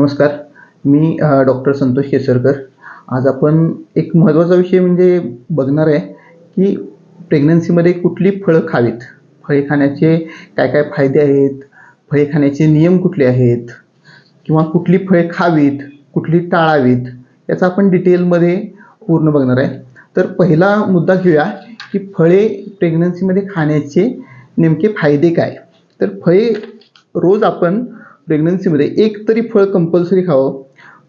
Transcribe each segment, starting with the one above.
नमस्कार. मी डॉक्टर संतोष केसरकर. आज आपण एक महत्त्वाचा विषय म्हणजे बघणार आहे की प्रेग्नन्सीमध्ये कुठली फळं खावीत? फळे खाण्याचे काय काय फायदे आहेत? फळे खाण्याचे नियम कुठले आहेत? किंवा कुठली फळे खावीत? कुठली टाळावीत? याचा आपण डिटेलमध्ये पूर्ण बघणार आहे. तर पहिला मुद्दा घेऊया की फळे प्रेग्नन्सीमध्ये खाण्याचे नेमके फायदे काय? तर फळे रोज आपण प्रेग्नन्सीमध्ये एक तरी फळ कंपल्सरी खावं.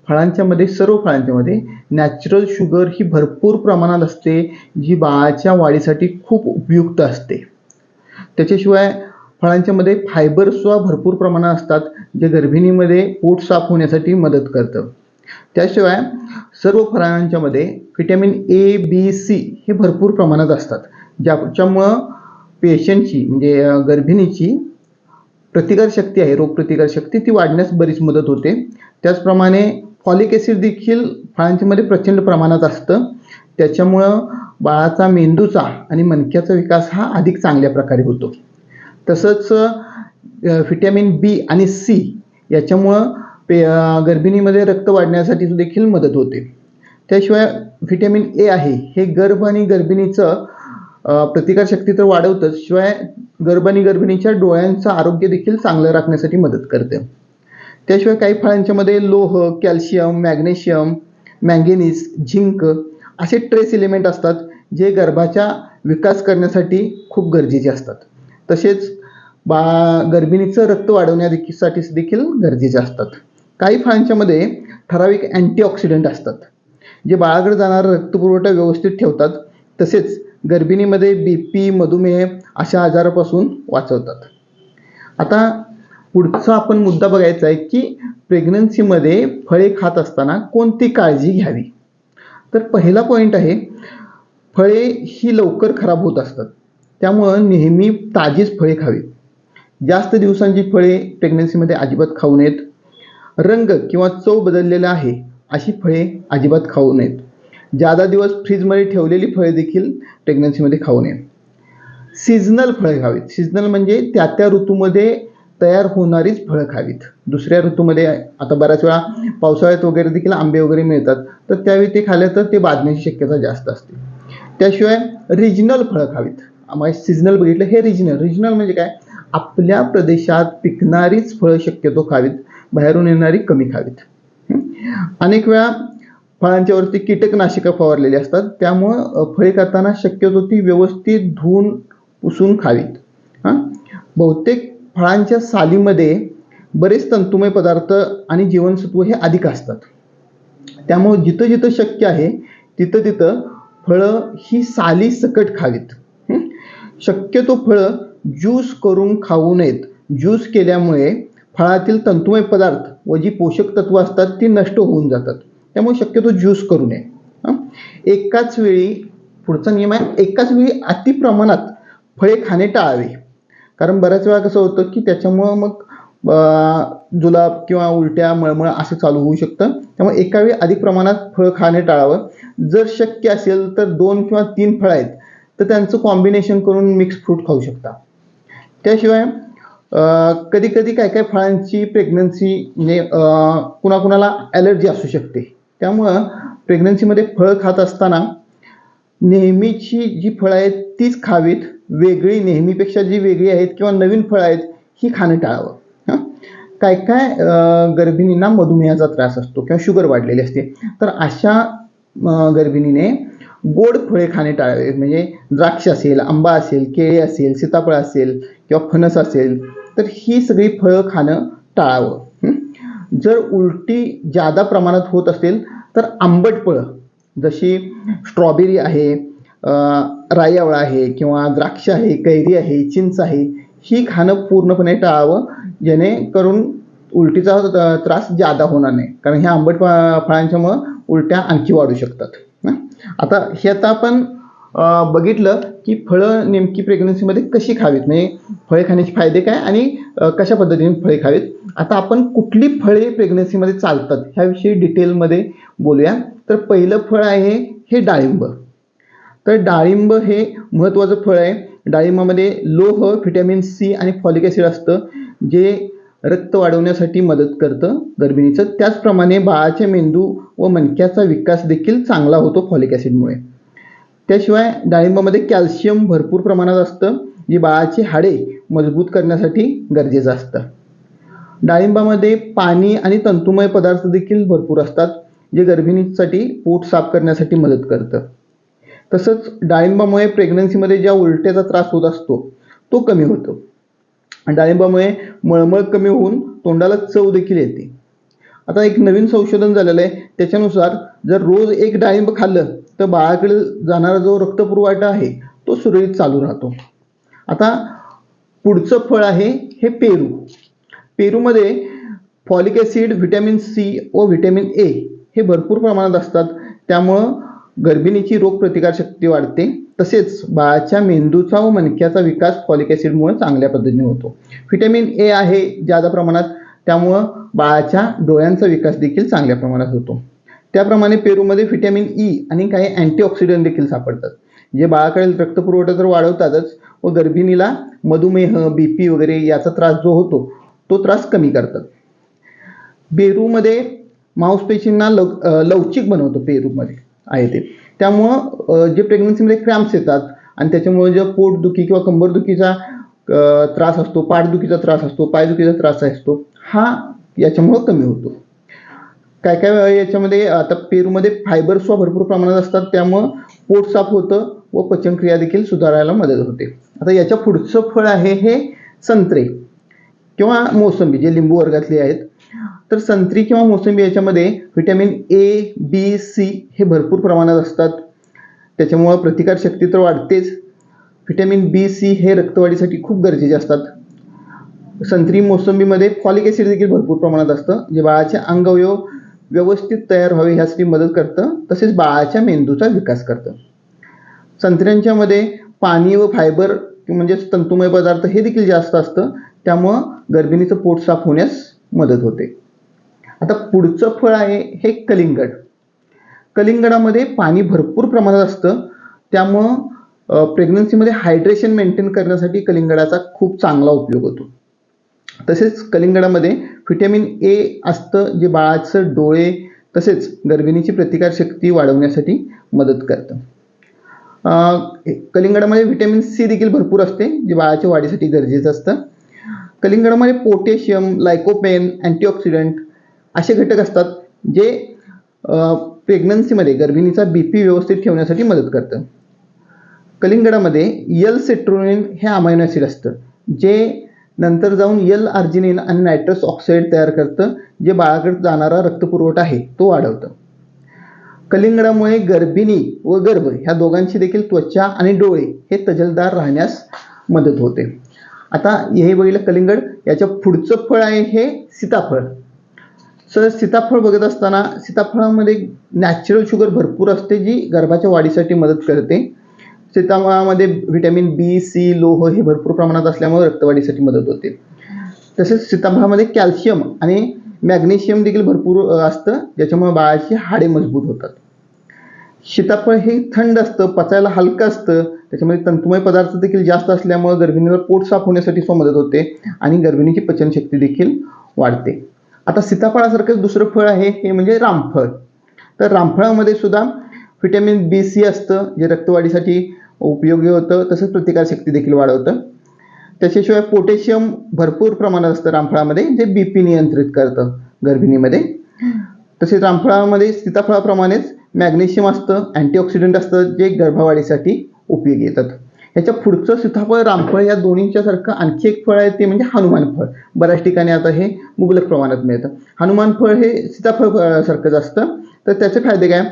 फळांच्यामध्ये सर्व फळांच्यामध्ये नॅचरल शुगर ही भरपूर प्रमाणात असते जी बाळाच्या वाढीसाठी खूप उपयुक्त असते. त्याच्याशिवाय फळांच्यामध्ये फायबरसुद्धा भरपूर प्रमाणात असतात जे गर्भिणीमध्ये पोट साफ होण्यासाठी मदत करतं. त्याशिवाय सर्व फळांच्यामध्ये व्हिटॅमिन ए बी सी हे भरपूर प्रमाणात असतात. ज्याच्यामुळं पेशंटची म्हणजे गर्भिणीची प्रतिकारशक्ती आहे रोगप्रतिकारशक्ती ती वाढण्यास बरीच मदत होते. त्याचप्रमाणे फॉलिक ॲसिड देखील फळांच्यामध्ये प्रचंड प्रमाणात असतं. त्याच्यामुळं बाळाचा मेंदूचा आणि मणक्याचा विकास हा अधिक चांगल्या प्रकारे होतो. तसंच व्हिटॅमिन बी आणि सी याच्यामुळं पे गर्भिणीमध्ये रक्त वाढण्यासाठी देखील मदत होते. त्याशिवाय व्हिटॅमिन ए आहे. हे गर्भ आणि गर्भिणीचं प्रतिकारशक्ती तर वाढवतंच. शिवाय गर्भानी गर्भिणीच्या डोळ्यांचं आरोग्य देखील चांगलं राखण्यासाठी मदत करते. त्याशिवाय काही फळांच्यामध्ये लोह कॅल्शियम मॅग्नेशियम मॅंगेनीज झिंक असे ट्रेस एलिमेंट असतात जे गर्भाच्या विकास करण्यासाठी खूप गरजेचे असतात. तसेच बा गर्भिणीचं रक्त वाढवण्यासाठी देखील गरजेचे असतात. काही फळांच्यामध्ये ठराविक अँटीऑक्सिडंट असतात जे बाळाकडे जाणारा रक्तपुरवठा व्यवस्थित ठेवतात. तसेच गर्भिणीमध्ये बी पी मधुमेह अशा आजारापासून वाचवतात. आता पुढचा आपण मुद्दा बघायचा आहे की प्रेग्नन्सीमध्ये फळे खात असताना कोणती काळजी घ्यावी? तर पहिला पॉईंट आहे फळे ही लवकर खराब होत असतात. त्यामुळं नेहमी ताजीच फळे खावीत. जास्त दिवसांची फळे प्रेग्नन्सीमध्ये अजिबात खाऊ नयेत. रंग किंवा चव बदललेला आहे अशी फळे अजिबात खाऊ नयेत. जादा दिवस फ्रीजमध्ये ठेवलेली फळे देखील प्रेग्नन्सीमध्ये खाऊ नये. सीझनल फळे खावीत सीझनल म्हणजे त्या त्या ऋतूमध्ये तयार होणारीच फळं खावीत. दुसऱ्या ऋतूमध्ये आता बऱ्याच वेळा पावसाळ्यात वगैरे देखील आंबे वगैरे मिळतात. तर त्यावेळी ते खाल्लं तर ते बाधण्याची शक्यता जास्त असते. त्याशिवाय रिजनल फळं खावीत. आम्हाला सीझनल बघितलं हे रिजनल रिजनल म्हणजे काय? आपल्या प्रदेशात पिकणारीच फळं शक्यतो खावीत. बाहेरून येणारी कमी खावीत. अनेक वेळा फळांच्यावरती कीटकनाशकं फवारलेली असतात. त्यामुळं फळे खाताना शक्यतो ती व्यवस्थित धुवून पुसून खावीत. हां? बहुतेक फळांच्या सालीमध्ये बरेच तंतुमय पदार्थ आणि जीवनसत्व हे अधिक असतात. त्यामुळं जिथं जिथं शक्य आहे तिथं तिथं फळं ही साली सकट खावीत. शक्यतो फळं ज्यूस करून खाऊ नयेत. ज्यूस केल्यामुळे फळातील तंतुमय पदार्थ व जी पोषक तत्व असतात ती नष्ट होऊन जातात. त्यामुळे शक्यतो ज्यूस करू नये. एकाच वेळी पुढचा नियम आहे एकाच वेळी अति प्रमाणात फळे खाणे टाळावे. कारण बऱ्याच वेळा कसं होतं की त्याच्यामुळं मग जुलाब किंवा उलट्या मळमळ असं चालू होऊ शकतं. त्यामुळे एका वेळी अधिक प्रमाणात फळं खाणे टाळावं. जर शक्य असेल तर दोन किंवा तीन फळं आहेत तर त्यांचं कॉम्बिनेशन करून मिक्स फ्रूट खाऊ शकता. त्याशिवाय कधी कधी काय काय फळांची प्रेग्नन्सी म्हणजे कुणाकुणाला ॲलर्जी असू शकते. त्यामुळं प्रेग्नन्सीमध्ये फळं खात असताना नेहमीची जी फळं आहेत तीच खावीत. वेगळी नेहमीपेक्षा जी वेगळी आहेत किंवा नवीन फळं आहेत ही खाणं टाळावं. हां? काय काय गर्भिणींना मधुमेहाचा त्रास असतो किंवा शुगर वाढलेली असते. तर अशा गर्भिणीने गोड फळे खाणे टाळावे. म्हणजे द्राक्ष असेल आंबा असेल केळी असेल सीताफळ असेल किंवा फणस असेल तर ही सगळी फळं खाणं टाळावं. जर उलटी जादा प्रमाणात होत असेल तर आंबट फळं जशी स्ट्रॉबेरी आहे अं, राई आवळा आहे किंवा द्राक्ष आहे कैरी आहे चिंच आहे ही खाणं पूर्णपणे टाळावं जेणेकरून उलटीचा त्रास जादा होणार नाही. कारण ह्या आंबट फळांच्यामुळं उलट्या आणखी वाढू शकतात. आता हे आता आपण बघितलं की फळं नेमकी प्रेग्नन्सीमध्ये कशी खावीत? म्हणजे फळे खाण्याचे फायदे काय आणि कशा पद्धतीने फळे खावीत? आता आपण कुठली फळे प्रेग्नन्सीमध्ये चालतात ह्याविषयी डिटेलमध्ये बोलूया. तर पहिलं फळ आहे हे डाळिंब. तर डाळिंब हे महत्त्वाचं फळ आहे. डाळिंबामध्ये लोह व्हिटॅमिन सी आणि फॉलिक ॲसिड असतं जे रक्त वाढवण्यासाठी मदत करतं गर्भिणीचं. त्याचप्रमाणे बाळाचे मेंदू व मणक्याचा विकास देखील चांगला होतो फॉलिक ॲसिडमुळे त्याशिवाय डाळिंबामध्ये कॅल्शियम भरपूर प्रमाणात असतं जे बाळाची हाडे मजबूत करण्यासाठी गरजेचं असतं. डाळिंबामध्ये पाणी आणि तंतुमय पदार्थ देखील भरपूर असतात जे गर्भिणीसाठी पोट साफ करण्यासाठी मदत करतं. तसंच डाळिंबामुळे प्रेग्नन्सीमध्ये ज्या उलट्याचा त्रास होत असतो तो कमी होतो. डाळिंबामुळे मळमळ कमी होऊन तोंडाला चव देखील येते. आता एक नवीन संशोधन झालेलं आहे त्याच्यानुसार जर रोज एक डाळिंब खाल्लं तर बाळाकडे जाणारा जो रक्तपुरवठा आहे तो सुरळीत चालू राहतो. आता पुढचं फळ आहे हे पेरू. पेरूमध्ये फॉलिक ॲसिड व्हिटॅमिन सी व व्हिटॅमिन ए हे भरपूर प्रमाणात असतात. त्यामुळं गर्भिणीची रोगप्रतिकारशक्ती वाढते. तसेच बाळाच्या मेंदूचा व मणक्याचा विकास फॉलिक ॲसिडमुळे चांगल्या पद्धतीने होतो. व्हिटॅमिन ए आहे जादा प्रमाणात त्यामुळं बाळाच्या डोळ्यांचा विकास देखील चांगल्या प्रमाणात होतो. त्याप्रमाणे पेरूमध्ये व्हिटॅमिन ई e आणि काही अँटीऑक्सिडंट देखील सापडतात. जे बाळाकडे रक्तपुरवठा तर वाढवतातच व गर्भिणीला मधुमेह बी पी वगैरे याचा त्रास जो होतो तो त्रास कमी करतात. पेरूमध्ये मांसपेशींना लव लवचिक बनवतं पेरूमध्ये आहे ते त्यामुळं जे प्रेग्नन्सीमध्ये क्रॅम्प्स येतात आणि त्याच्यामुळे जे पोटदुखी किंवा कंबरदुखीचा त्रास असतो पाठदुखीचा त्रास असतो पायदुखीचा त्रास असतो हा याच्यामुळं कमी होतो. काय काय याच्यामध्ये आता पेरूमध्ये फायबर सुद्धा भरपूर प्रमाणात असतात त्यामुळं पोट साफ होतं व पचनक्रिया देखील सुधारायला मदत होते. आता याच्या पुढचं फळ आहे हे संत्रे. किंवा मोसंबी जे लिंबू वर्गातली आहेत तर संत्री किंवा मोसंबी याच्यामध्ये व्हिटॅमिन ए बी सी हे भरपूर प्रमाणात असतात. त्याच्यामुळं प्रतिकारशक्ती तर वाढतेच. व्हिटॅमिन बी सी हे रक्तवाढीसाठी खूप गरजेचे असतात. संत्री मोसंबीमध्ये फॉलिक ॲसिड देखील भरपूर प्रमाणात असतं जे बाळाचे अंगवयव व्यवस्थित तयार व्हावे ह्यासाठी मदत करतं तसेच बाळाच्या मेंदूचा विकास करतं. संत्र्यांच्यामध्ये पाणी व फायबर म्हणजेच तंतुमय पदार्थ हे देखील जास्त असतं. त्यामुळं गर्भिणीचं पोट साफ होण्यास मदत होते. आता पुढचं फळ आहे हे कलिंगड. कलिंगडामध्ये पाणी भरपूर प्रमाणात असतं. त्यामुळं प्रेग्नन्सीमध्ये हायड्रेशन मेंटेन करण्यासाठी कलिंगडाचा खूप चांगला उपयोग होतो. तसेच कलिंगडामध्ये व्हिटॅमिन ए असतं जे बाळाचं डोळे तसेच गर्भिणीची प्रतिकारशक्ती वाढवण्यासाठी मदत करतं. कलिंगडामध्ये व्हिटॅमिन सी देखील भरपूर असते जे बाळाच्या वाढीसाठी गरजेचं असतं. कलिंगडामध्ये पोटॅशियम लायकोपेन अँटीऑक्सिडंट असे घटक असतात जे प्रेग्नन्सीमध्ये गर्भिणीचा बी पी व्यवस्थित ठेवण्यासाठी मदत करतं. कलिंगडामध्ये यल सेट्रोनिन हे अमायनो ॲसिड असतं जे नंतर जाऊन यल आर्जिनिन आणि नायट्रस ऑक्साईड तयार करतं जे बाळाकडे जाणारा रक्तपुरवठा आहे तो वाढवतं. कलिंगडामुळे गर्भिणी व गर्भ ह्या दोघांची देखील त्वचा आणि डोळे हे तजलदार राहण्यास मदत होते. आता हे बघितलं कलिंगड याच्या पुढचं फळ आहे हे सीताफळ. सर सीताफळ बघत असताना सीताफळामध्ये नॅचरल शुगर भरपूर असते जी गर्भाच्या वाढीसाठी मदत करते. सीताफळामध्ये व्हिटॅमिन बी सी लोह हे भरपूर प्रमाणात असल्यामुळे रक्तवाढीसाठी मदत होते. तसेच सीताफळामध्ये कॅल्शियम आणि मॅग्नेशियम देखील भरपूर असतं ज्याच्यामुळे बाळाची हाडे मजबूत होतात. सीताफळ हे थंड असतं पचायला हलकं असतं त्याच्यामध्ये तंतुमय पदार्थ देखील जास्त असल्यामुळे गर्भिणीला पोट साफ होण्यासाठी सो मदत होते आणि गर्भिणीची पचनशक्ती देखील वाढते. आता सीताफळासारखंच दुसरं फळ आहे हे म्हणजे रामफळ. तर रामफळामध्ये सुद्धा व्हिटॅमिन बी सी असतं जे रक्तवाढीसाठी उपयोगी होतं तसंच प्रतिकारशक्ती देखील वाढवतं. त्याच्याशिवाय पोटॅशियम भरपूर प्रमाणात असतं रामफळामध्ये जे बी पी नियंत्रित करतं गर्भिणीमध्ये. तसेच रामफळामध्ये सीताफळाप्रमाणेच मॅग्नेशियम असतं अँटीऑक्सिडंट असतं जे गर्भवाढीसाठी उपयोगी येतात. ह्याच्या पुढचं सीताफळ रामफळ या दोन्हींच्या सारखं आणखी एक फळ आहे ते म्हणजे हनुमान फळ. बऱ्याच ठिकाणी आता हे मुबलक प्रमाणात मिळतं. हनुमान फळ हे सीताफळ सारखंच असतं. तर त्याचे फायदे काय?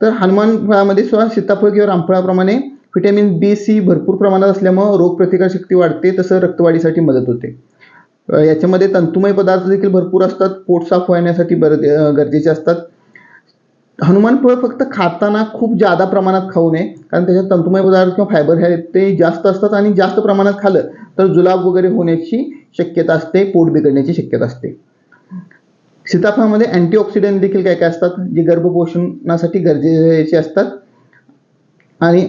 तर हनुमान फळामध्ये सुद्धा सीताफळ किंवा रामफळाप्रमाणे व्हिटॅमिन बी सी भरपूर प्रमाणात असल्यामुळं रोगप्रतिकारशक्ती वाढते तसं रक्तवाढीसाठी मदत होते. याच्यामध्ये तंतुमय पदार्थ देखील भरपूर असतात. पोट साफ होण्यासाठी बर गरजेचे असतात. हनुमान फळ फक्त खाताना खूप जादा प्रमाणात खाऊ नये कारण त्याच्यात तंतुमय पदार्थ किंवा फायबर हे ते जास्त असतात आणि जास्त प्रमाणात खाल्लं तर जुलाब वगैरे होण्याची शक्यता असते पोट बिघडण्याची शक्यता असते. सीताफळामध्ये अँटीऑक्सिडंट देखील काय काय असतात जे गर्भपोषणासाठी गरजेचे असतात. आणि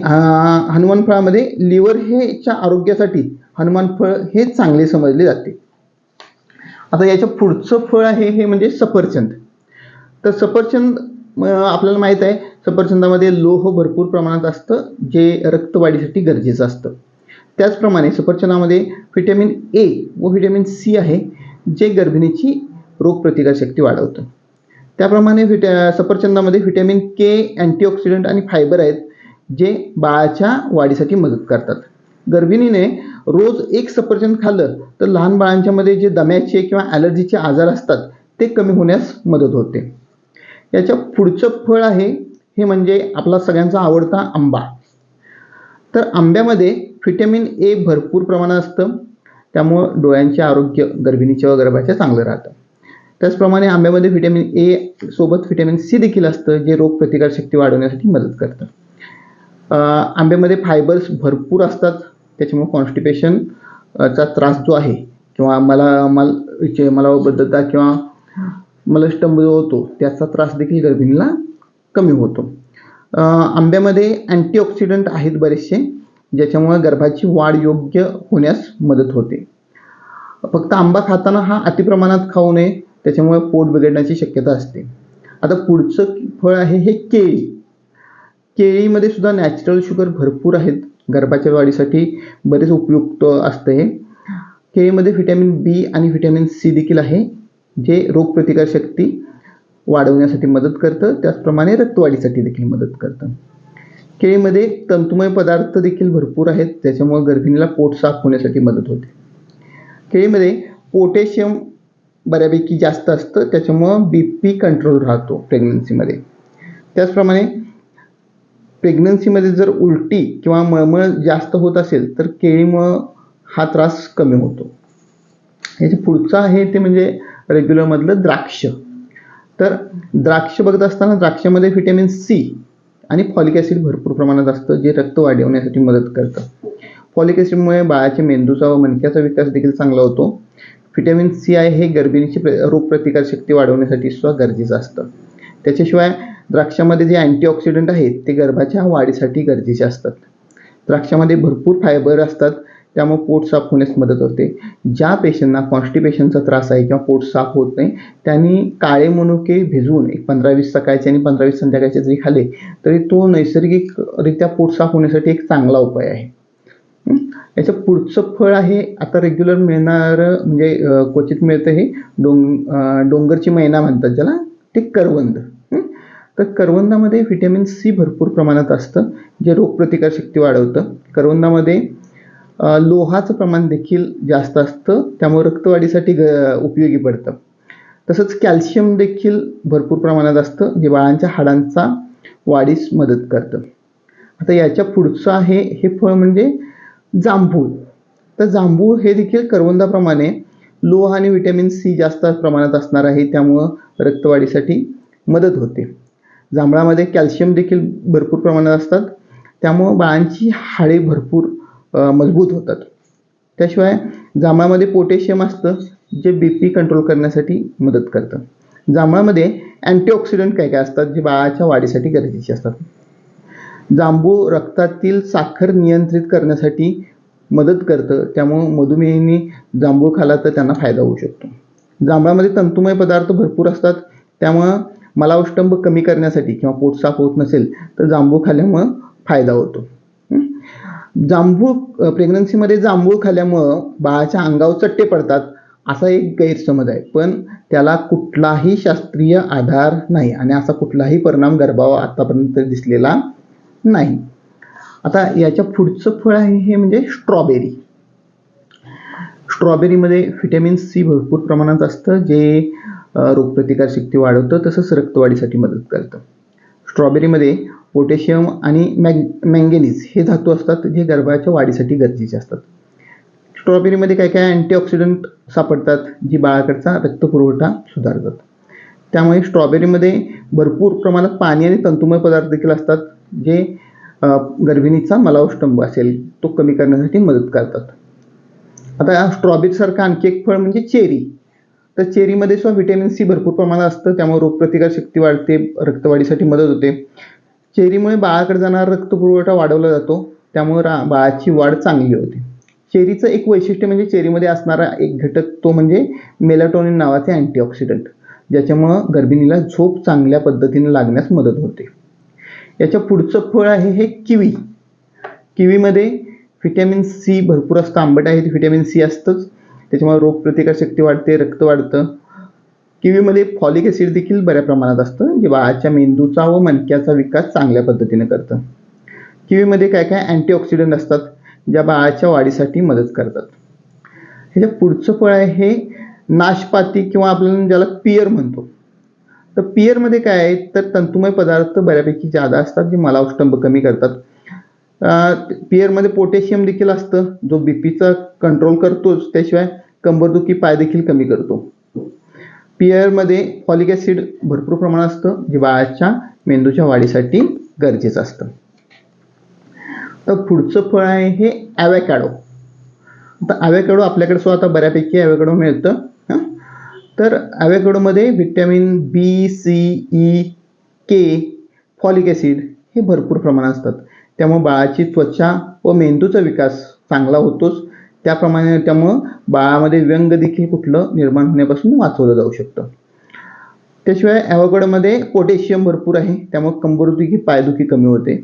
हनुमान फळामध्ये लिव्हर हेच्या आरोग्यासाठी हनुमान फळ हे चांगले समजले जाते. आता याच्या पुढचं फळ आहे हे म्हणजे सफरचंद. तर सफरचंद मग आपल्याला माहीत आहे सफरचंदामध्ये लोह भरपूर प्रमाणात असतं जे रक्तवाढीसाठी गरजेचं असतं. त्याचप्रमाणे सफरचंदामध्ये व्हिटॅमिन ए व व्हिटॅमिन सी आहे जे गर्भिणीची रोगप्रतिकारशक्ती वाढवतं. त्याप्रमाणे व्हिटॅ सफरचंदामध्ये व्हिटॅमिन के अँटीऑक्सिडंट आणि फायबर आहेत जे बाळाच्या वाढीसाठी मदत करतात. गर्भिणीने रोज एक सफरचंद खाल्लं तर लहान बाळांच्यामध्ये जे दम्याचे किंवा ॲलर्जीचे आजार असतात ते कमी होण्यास मदत होते. याच्या पुढचं फळ आहे हे म्हणजे आपला सगळ्यांचा आवडता आंबा. तर आंब्यामध्ये व्हिटॅमिन ए भरपूर प्रमाणात असतं. त्यामुळं डोळ्यांचे आरोग्य गर्भिणीच्या व गर्भाच्या चांगलं राहतं. त्याचप्रमाणे आंब्यामध्ये व्हिटॅमिन ए सोबत व्हिटॅमिन सी देखील असतं जे रोगप्रतिकारशक्ती वाढवण्यासाठी मदत करतं. आंब्यामध्ये फायबर्स भरपूर असतात. त्याच्यामुळे कॉन्स्टिपेशन चा त्रास जो आहे किंवा मला मला मलाबद्धता किंवा मलस्तंभ जो होतो त्याचा त्रास देखील गर्भिणीला कमी होतो. आंब्यामध्ये अँटीऑक्सिडंट आहेत बरेचसे ज्याच्यामुळे गर्भाची वाढ योग्य होण्यास मदत होते. फक्त आंबा खाताना हा अतिप्रमाणात खाऊ नये त्याच्यामुळे पोट बिघडण्याची शक्यता असते. आता पुढचं फळ आहे हे केळी. केळीमध्ये सुद्धा नॅचरल शुगर भरपूर आहेत. गर्भाच्या वाढीसाठी बरेच उपयुक्त असतं हे. केळीमध्ये व्हिटॅमिन बी आणि व्हिटॅमिन सी देखील आहे. जे रोगप्रतिकारशक्ती वाढवण्यासाठी मदत करतं त्याचप्रमाणे रक्तवाढीसाठी देखील मदत करतं. केळीमध्ये तंतुमय पदार्थ देखील भरपूर आहेत त्याच्यामुळे गर्भिणीला पोट साफ होण्यासाठी मदत होते. केळीमध्ये पोटॅशियम बऱ्यापैकी जास्त असतं त्याच्यामुळं बी पी कंट्रोल राहतो प्रेग्नन्सीमध्ये त्याचप्रमाणे प्रेग्नन्सीमध्ये जर उलटी किंवा मळमळ जास्त होत असेल तर केळीमुळं हा त्रास कमी होतो. याचे पुढचं आहे ते म्हणजे रेग्युलरमधलं द्राक्ष. तर द्राक्ष बघत असताना द्राक्षामध्ये व्हिटॅमिन सी आणि फॉलिक ॲसिड भरपूर प्रमाणात असतं जे रक्त वाढवण्यासाठी मदत करतं. फॉलिक ॲसिडमुळे बाळाच्या मेंदूचा व मणक्याचा विकास देखील चांगला होतो. व्हिटॅमिन सी आहे हे गर्भिणीची प्र रोगप्रतिकारशक्ती वाढवण्यासाठी सुद्धा गरजेचं असतं. त्याच्याशिवाय द्राक्षामध्ये जे अँटीऑक्सिडंट आहेत ते गर्भाच्या वाढीसाठी गरजेचे असतात. द्राक्षामध्ये भरपूर फायबर असतात त्यामुळे पोट साफ होण्यास मदत होते. ज्या पेशंटना कॉन्स्टिपेशनचा त्रास आहे किंवा पोट साफ होत नाही त्यांनी काळे मनुके भिजवून एक पंधरा वीस सकाळचे आणि पंधरा वीस संध्याकाळचे जरी खाले तरी तो नैसर्गिकरित्या पोट साफ होण्यासाठी एक चांगला उपाय आहे. याचं पुढचं फळ आहे आता रेग्युलर मिळणारं म्हणजे क्वचित मिळतं हे डोंग डोंगरची मैना म्हणतात ज्याला ते करवंद. तर करवंदामध्ये व्हिटॅमिन सी भरपूर प्रमाणात असतं जे रोगप्रतिकारशक्ती वाढवतं. करवंदामध्ये लोहाचं प्रमाण देखील जास्त असतं. त्यामुळे रक्तवाढीसाठी ग उपयोगी पडतं. तसंच कॅल्शियम देखील भरपूर प्रमाणात असतं जे बाळांच्या हाडांचा वाढीस मदत करतं. आता याच्या पुढचं आहे हे फळ म्हणजे जांभूळ. तर जांभूळ हे देखील करवंदाप्रमाणे लोह आणि व्हिटॅमिन सी जास्त प्रमाणात असणार आहे त्यामुळं रक्तवाढीसाठी मदत होते. जांभळामध्ये कॅल्शियम देखील भरपूर प्रमाणात असतात. त्यामुळं बाळांची हाडे भरपूर मजबूत होतात. त्याशिवाय जांभळामध्ये पोटॅशियम असतं जे बी पी कंट्रोल करण्यासाठी मदत करतं. जांभळामध्ये अँटीऑक्सिडंट काय काय असतात जे बाळाच्या वाढीसाठी गरजेचे असतात. जांभूळ रक्तातील साखर नियंत्रित करण्यासाठी मदत करतं त्यामुळं मधुमेहींनी जांभूळ खाला तर त्यांना फायदा होऊ शकतो. जांभळामध्ये तंतुमय पदार्थ भरपूर असतात त्यामुळं मलावष्टंभ कमी करण्यासाठी किंवा पोट साफ होत नसेल तर जांभूळ खाल्ल्यामुळं फायदा होतो. जांभूळ प्रेग्नन्सीमध्ये जांभूळ खाल्ल्यामुळं बाळाच्या अंगावर चट्टे पडतात असा एक गैरसमज आहे. पण त्याला कुठलाही शास्त्रीय आधार नाही आणि असा कुठलाही परिणाम गर्भावर आतापर्यंत दिसलेला नाही. आता याच्या पुढचं फळ आहे हे म्हणजे स्ट्रॉबेरी. स्ट्रॉबेरीमध्ये व्हिटॅमिन सी भरपूर प्रमाणात असतं जे रोगप्रतिकारशक्ती वाढवतं तसंच रक्तवाढीसाठी मदत करतं. स्ट्रॉबेरीमध्ये पोटॅशियम आणि मॅग मँगेनीज हे धातू असतात जे गर्भाच्या वाढीसाठी गरजेचे असतात. स्ट्रॉबेरीमध्ये काय काय अँटीऑक्सिडंट सापडतात जी बाळाकडचा रक्तपुरवठा सुधारतात. त्यामुळे स्ट्रॉबेरीमध्ये भरपूर प्रमाणात पाणी आणि तंतुमय पदार्थ देखील असतात जे गर्भिणीचा मलावस्तंभ असेल तो कमी करण्यासाठी मदत करतात. आता स्ट्रॉबेरीसारखं आणखी एक फळ म्हणजे चेरी. तर चेरीमध्ये सुद्धा व्हिटॅमिन सी भरपूर प्रमाणात असतं त्यामुळे रोगप्रतिकारशक्ती वाढते रक्तवाढीसाठी मदत होते. चेरीमुळे बाळाकडे जाणारा रक्तपुरवठा वाढवला जातो. त्यामुळे रा बाळाची वाढ चांगली होते. चेरीचं एक वैशिष्ट्य म्हणजे चेरीमध्ये असणारा एक घटक तो म्हणजे मेलाटोनिन नावाचे अँटीऑक्सिडंट ज्याच्यामुळं गर्भिणीला झोप चांगल्या पद्धतीने लागण्यास मदत होते. याच्या पुढचं फळ आहे हे किवी. किवीमध्ये व्हिटॅमिन सी भरपूर असतं आंबट आहे ते व्हिटॅमिन सी असतंच. त्याच्यामुळे रोगप्रतिकारशक्ती वाढते रक्त वाढतं. किवीमध्ये फॉलिक ॲसिड देखील बऱ्या प्रमाणात असतं जे बाळाच्या मेंदूचा व मणक्याचा विकास चांगल्या पद्धतीने करतं. किवीमध्ये काय काय अँटीऑक्सिडंट असतात ज्या बाळाच्या वाढीसाठी मदत करतात. ह्याच्या पुढचं फळ आहे हे नाशपाती किंवा आपण ज्याला पियर म्हणतो. तर पियरमध्ये काय आहे तर तंतुमय पदार्थ बऱ्यापैकी जादा असतात जे मलाउष्टंभ कमी करतात. पियरमध्ये पोटॅशियम देखील असतं जो बी पीचा कंट्रोल करतोच त्याशिवाय कंबरदुखी पाय देखील कमी करतो. पियरमध्ये फॉलिक ॲसिड भरपूर प्रमाणात असतं जे बाळाच्या मेंदूच्या वाढीसाठी गरजेचं असतं. तर पुढचं फळ आहे हे ॲवॅकॅडो आता ॲवॅकॅडो आपल्याकडे सुद्धा आता बऱ्यापैकी ॲवॅकॅडो मिळतं तर ॲवॅकॅडोमध्ये vitamin B C E K folic acid हे भरपूर प्रमाणात असतात. त्यामुळे बाळाची त्वचा व मेंदूचा विकास चांगला होतोच. त्याप्रमाणे त्यामुळं बाळामध्ये व्यंग देखील कुठलं निर्माण होण्यापासून वाचवलं जाऊ शकतं. त्याशिवाय ॲवॅकॅडोमध्ये पोटॅशियम भरपूर आहे त्यामुळे कंबरदुखी पायदुखी कमी होते.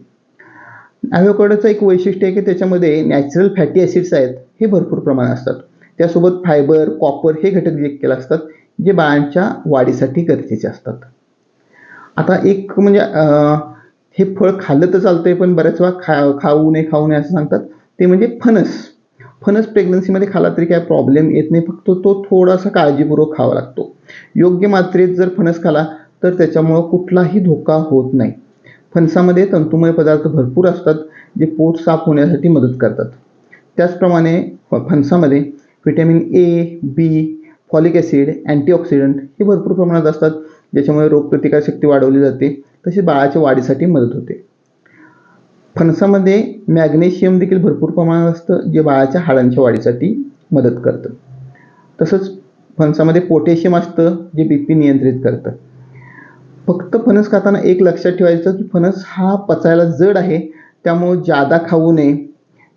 ॲव्होकॅडोचं एक वैशिष्ट्य आहे की त्याच्यामध्ये नॅचरल फॅटी ॲसिड्स आहेत हे भरपूर प्रमाणात असतात. त्यासोबत फायबर कॉपर हे घटक जे केले असतात जे बाळांच्या वाढीसाठी गरजेचे असतात. आता एक म्हणजे हे फळ खाल्लं तर चालतंय पण बऱ्याच वेळा खा खाऊ नये खाऊ नये असं सांगतात ते म्हणजे फणस. फणस प्रेग्नन्सीमध्ये खाला तरी काय प्रॉब्लेम येत नाही. फक्त तो थोडासा काळजीपूर्वक खावा लागतो. योग्य मात्रेत जर फणस खाला तर त्याच्यामुळं कुठलाही धोका होत नाही. फणसामध्ये तंतुमय पदार्थ भरपूर असतात जे पोट साफ होण्यासाठी मदत करतात. त्याचप्रमाणे फ- फणसामध्ये vitamin A B folic acid antioxidant हे भरपूर प्रमाणात असतात ज्याच्यामुळे रोगप्रतिकारशक्ती वाढवली जाते. तसेच बाळाच्या वाढीसाठी मदत होते. फणसामध्ये मॅग्नेशियम देखील भरपूर प्रमाणात असतं जे बाळाच्या हाडांच्या वाढीसाठी मदत करतं. तसंच फणसामध्ये पोटॅशियम असतं जे बी पी नियंत्रित करतं. फक्त फणस खाताना एक लक्षात ठेवायचं की फणस हा पचायला जड आहे त्यामुळं जादा खाऊ नये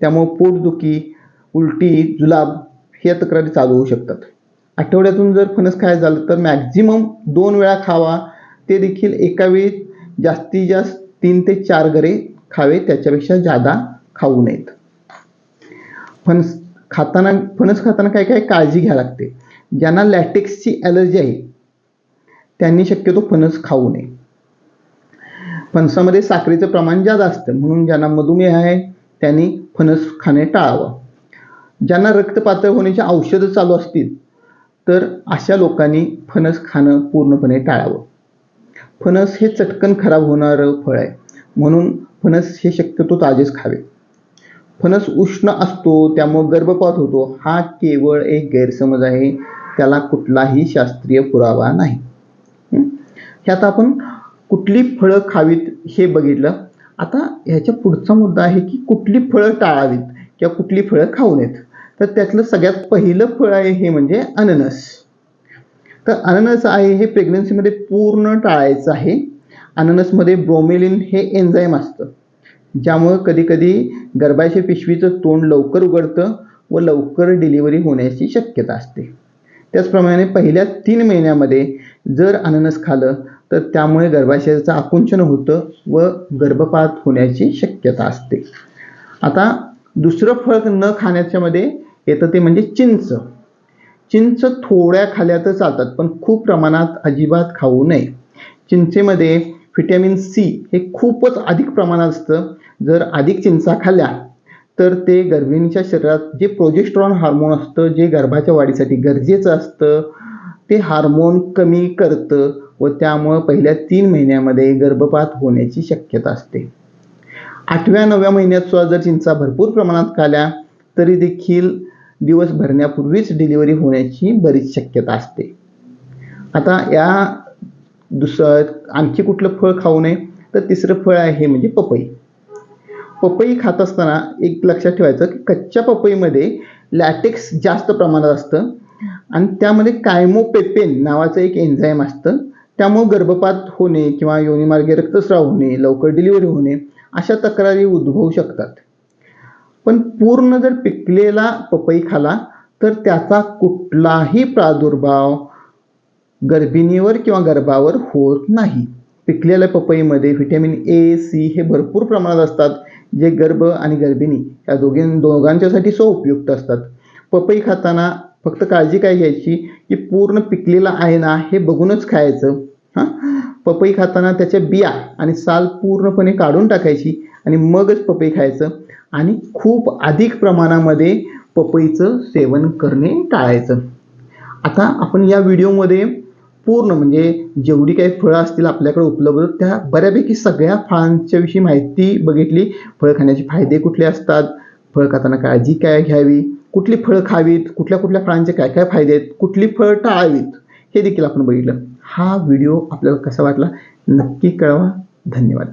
त्यामुळं पोटदुखी उलटी जुलाब ह्या तक्रारी चालू होऊ शकतात. आठवड्यातून जर फणस खायचं झालं तर मॅक्झिमम दोन वेळा खावा. ते देखील एका वेळी जास्तीत जास्त तीन ते चार गरे खावे त्याच्यापेक्षा जादा खाऊ नयेत. फणस खाताना फणस खाताना काय काय काळजी घ्यावी लागते. ज्यांना लॅटेक्सची ॲलर्जी आहे त्यांनी शक्यतो फणस खाऊ नये. फणसामध्ये साखरेचं प्रमाण जास्त असतं म्हणून ज्यांना मधुमेह आहे त्यांनी फणस खाणे टाळावं. ज्यांना रक्तपातळ होण्याची औषधं चालू असतील तर अशा लोकांनी फणस खाणं पूर्णपणे टाळावं. फणस हे चटकन खराब होणारं फळ आहे म्हणून फणस हे शक्यतो ताजेच खावे. फणस उष्ण असतो त्यामुळे गर्भपात होतो. हा केवळ एक गैरसमज आहे. त्याला कुठलाही शास्त्रीय पुरावा नाही. ह्यात आपण कुठली फळं खावीत हे बघितलं. आता ह्याच्या पुढचा मुद्दा आहे की कुठली फळं टाळावीत किंवा कुठली फळं खाऊ नयेत. तर त्यातलं सगळ्यात पहिलं फळ आहे हे म्हणजे अननस. तर अननस आहे हे प्रेग्नन्सीमध्ये पूर्ण टाळायचं आहे. अननसमध्ये ब्रोमेलिन हे एन्झाईम असतं. ज्यामुळं कधीकधी गर्भाशय पिशवीचं तोंड लवकर उघडतं व लवकर डिलिव्हरी होण्याची शक्यता असते. त्याचप्रमाणे पहिल्या तीन महिन्यामध्ये जर अननस खाल्लं तर त्यामुळे गर्भाशयाचं आकुंचन होतं व गर्भपात होण्याची शक्यता असते. आता दुसरं फळ न खाण्याच्यामध्ये येतं ते म्हणजे चिंच. चिंच थोड्या खाल्या तर चालतात पण खूप प्रमाणात अजिबात खाऊ नये. चिंचेमध्ये व्हिटॅमिन सी हे खूपच अधिक प्रमाणात असतं. जर अधिक चिंचा खाल्ल्या तर ते गर्भिणीच्या शरीरात जे प्रोजेस्ट्रॉन हार्मोन असतं जे गर्भाच्या वाढीसाठी गरजेचं असतं ते हार्मोन कमी करतं व त्यामुळं पहिल्या तीन महिन्यामध्ये गर्भपात होण्याची शक्यता असते. आठव्या नवव्या महिन्यात सुद्धा जर चिंचा भरपूर प्रमाणात खाल्या तरी देखील दिवस भरण्यापूर्वीच डिलिव्हरी होण्याची बरीच शक्यता असते. आता या दुसरं आणखी कुठलं फळ खाऊ नये तर तिसरं फळ आहे हे म्हणजे पपई. पपई खात असताना एक लक्षात ठेवायचं की कच्च्या पपईमध्ये लॅटेक्स जास्त प्रमाणात असतं आणि त्यामध्ये कायमोपेपेन नावाचं एक एन्झाईम असतं. त्यामुळं गर्भपात होणे किंवा योनीमार्गे रक्तस्राव होणे लवकर डिलिव्हरी होणे अशा तक्रारी उद्भवू शकतात. पण पूर्ण जर पिकलेला पपई खाला तर त्याचा कुठलाही प्रादुर्भाव गर्भिणीवर किंवा गर्भावर होत नाही. पिकलेल्या पपईमध्ये व्हिटॅमिन ए सी हे भरपूर प्रमाणात असतात जे गर्भ आणि गर्भिणी या दोघी दोघांच्यासाठी सो उपयुक्त असतात. पपई खाताना फक्त काळजी काय घ्यायची? की पूर्ण पिकलेला आहे ना हे बघूनच खायचं. हां? पपई खाताना त्याच्या बिया आणि साल पूर्णपणे काढून टाकायची आणि मगच पपई खायचं आणि खूप अधिक प्रमाणामध्ये पपईचं सेवन करणे टाळायचं. आता आपण या व्हिडिओमध्ये पूर्ण म्हणजे जेवढी काही फळं असतील आपल्याकडे उपलब्ध त्या बऱ्यापैकी सगळ्या फळांच्या विषयी माहिती बघितली. फळं खाण्याचे फायदे कुठले असतात? फळं खाताना काळजी काय घ्यावी? कुठली फळं खावीत? कुठल्या कुठल्या फळांचे काय काय फायदे आहेत? कुठली फळं टाळावीत? हे देखील आपण बघितलं. हा व्हिडिओ आपल्याला कसा वाटला? नक्की कळवा. धन्यवाद.